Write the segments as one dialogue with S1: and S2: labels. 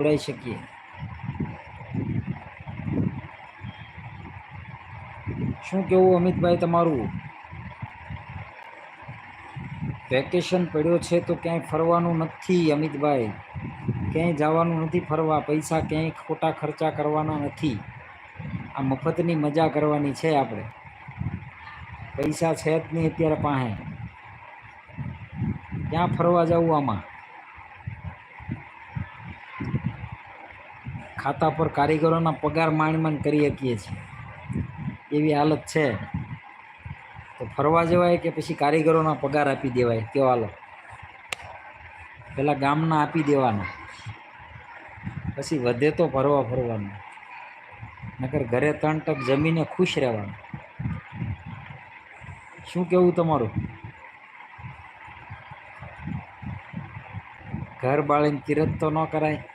S1: જોડાઈ શકીએ. શું કેવું અમિતભાઈ તમારું? વેકેશન પડ્યો છે તો ક્યાંય ફરવાનું નથી અમિતભાઈ. ક્યાંય જવાનું નથી ફરવા. પૈસા ક્યાંય ખોટા ખર્ચા કરવાના નથી. આ મફતની મજા કરવાની છે આપણે. પૈસા છે જ નહીં અત્યારે પાસે. ક્યાં ફરવા જવું આમાં? ખાતા પર કારીગરોના પગાર માંડ કરી શકીએ છીએ. એવી હાલત છે. તો ફરવા જવાય કે પછી કારીગરોના પગાર આપી દેવાય? કયો હાલો? પહેલાં ગામના આપી દેવાના. પછી વધે તો ફરવા ફરવાનું. નકર ઘરે ત્રણ ટક જમીને ખુશ રહેવાનું. શું કેવું તમારું? ઘર બાળીને કિરત તો ન કરાય?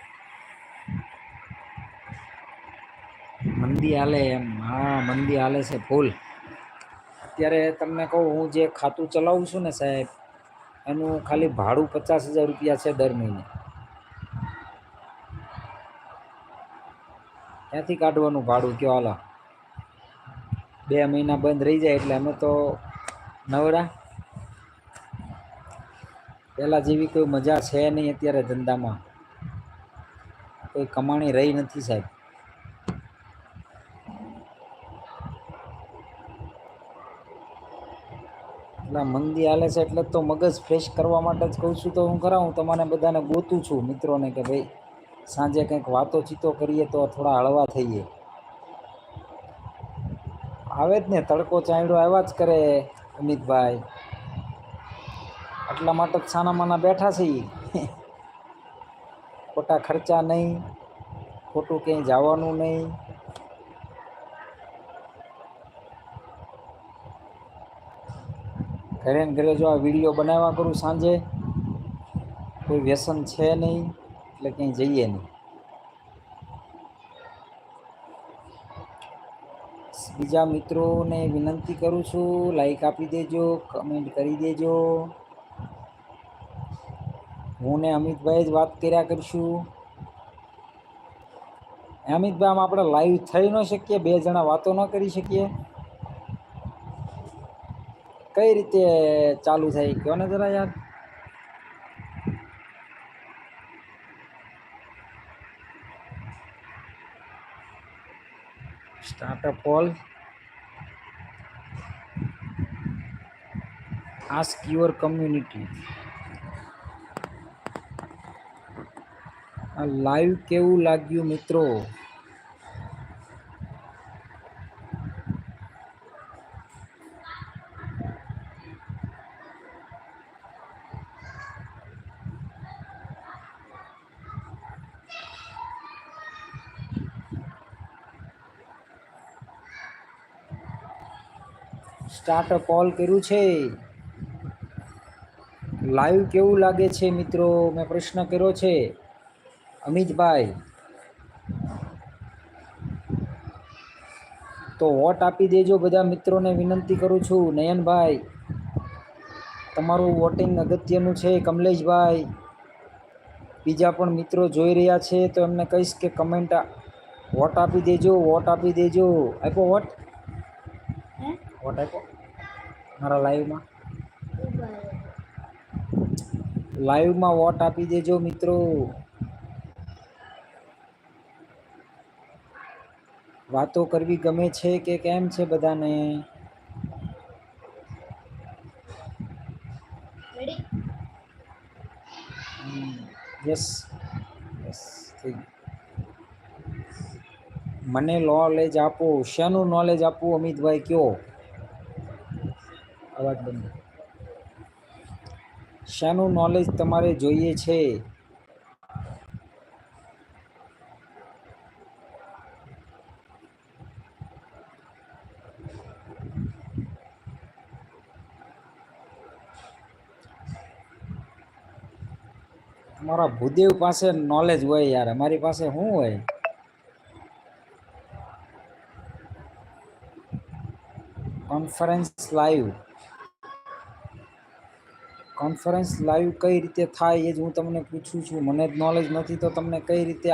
S1: મંદી હાલે એમ. હા, મંદી હાલે છે ફૂલ. અત્યારે તમને કહું, હું જે ખાતું ચલાવું છું ને સાહેબ, એનું ખાલી ભાડું પચાસ હજાર રૂપિયા છે દર મહિને. ક્યાંથી કાઢવાનું ભાડું? કયો હાલા. બે મહિના બંધ રહી જાય એટલે અમે તો નવરા. પહેલાં જેવી કોઈ મજા છે નહીં અત્યારે ધંધામાં. કોઈ કમાણી રહી નથી સાહેબ. એટલે મંદી હાલે છે એટલે તો મગજ ફ્રેશ કરવા માટે જ કહું છું તો હું કરાવું. તમારે બધાને ગોતું છું મિત્રોને કે ભાઈ, સાંજે કંઈક વાતો ચીતો કરીએ તો થોડા હળવા થઈએ. આવે જ ને, તડકો ચાંદડો આવ્યા જ કરે અમિતભાઈ. એટલા માટે જ સાના માના બેઠા છીએ ખોટા ખર્ચા નહીં, ખોટું ક્યાંય જવાનું નહીં. ઘરે ને ઘરે જો આ વીડિયો બનાવ્યા કરું સાંજે, કોઈ વ્યસન છે નહીં, એટલે ક્યાંય જઈએ નહીં. બીજા મિત્રોને વિનંતી કરું છું લાઈક આપી દેજો કમેન્ટ કરી દેજો. હું ને અમિતભાઈ જ વાત કર્યા કરશું. અમિતભાઈ, આમ આપણે લાઈવ થઈ ન શકીએ, બે જણા વાતો ન કરી શકીએ. કઈ રીતે ચાલુ થાય કહો ને જરા યાર startup poll ask your community. આ લાઈવ કેવું લાગ્યું મિત્રો? સ્ટાર્ટ કોલ કર્યું છે. લાઈવ કેવું લાગે છે મિત્રો? મેં પ્રશ્ન કર્યો છે. અમિતભાઈ. તો વોટ આપી દેજો બધા મિત્રોને વિનંતી કરું છું. નયનભાઈ, તમારું વોટિંગ અગત્યનું છે. કમલેશભાઈ, બીજા પણ મિત્રો જોઈ રહ્યા છે, તો એમને કહીશ કે કમેન્ટ વોટ આપી દેજો વોટ આપી દેજો. આપ્યો વોટ વોટ આપ્યો મારા લાઈવમાં લાઈવમાં વોટ આપી દેજો મિત્રો. વાતો કરવી ગમે છે કે કેમ છે બધાને? યસ યસ થઈ મને નોલેજ આપો શાનું નોલેજ આપવું અમિતભાઈ કયો? અવાજ બંધ. શાનું નોલેજ તમારે જોઈએ છે? અમારા ભૂદેવ પાસે નોલેજ હોય યાર, અમારી પાસે શું હોય? કોન્ફરન્સ લાઈવ કોન્ફરન્સ લાઈવ કઈ રીતે થાય એ જ હું તમને પૂછું છું. મને જ નોલેજ નથી તો તમને કઈ રીતે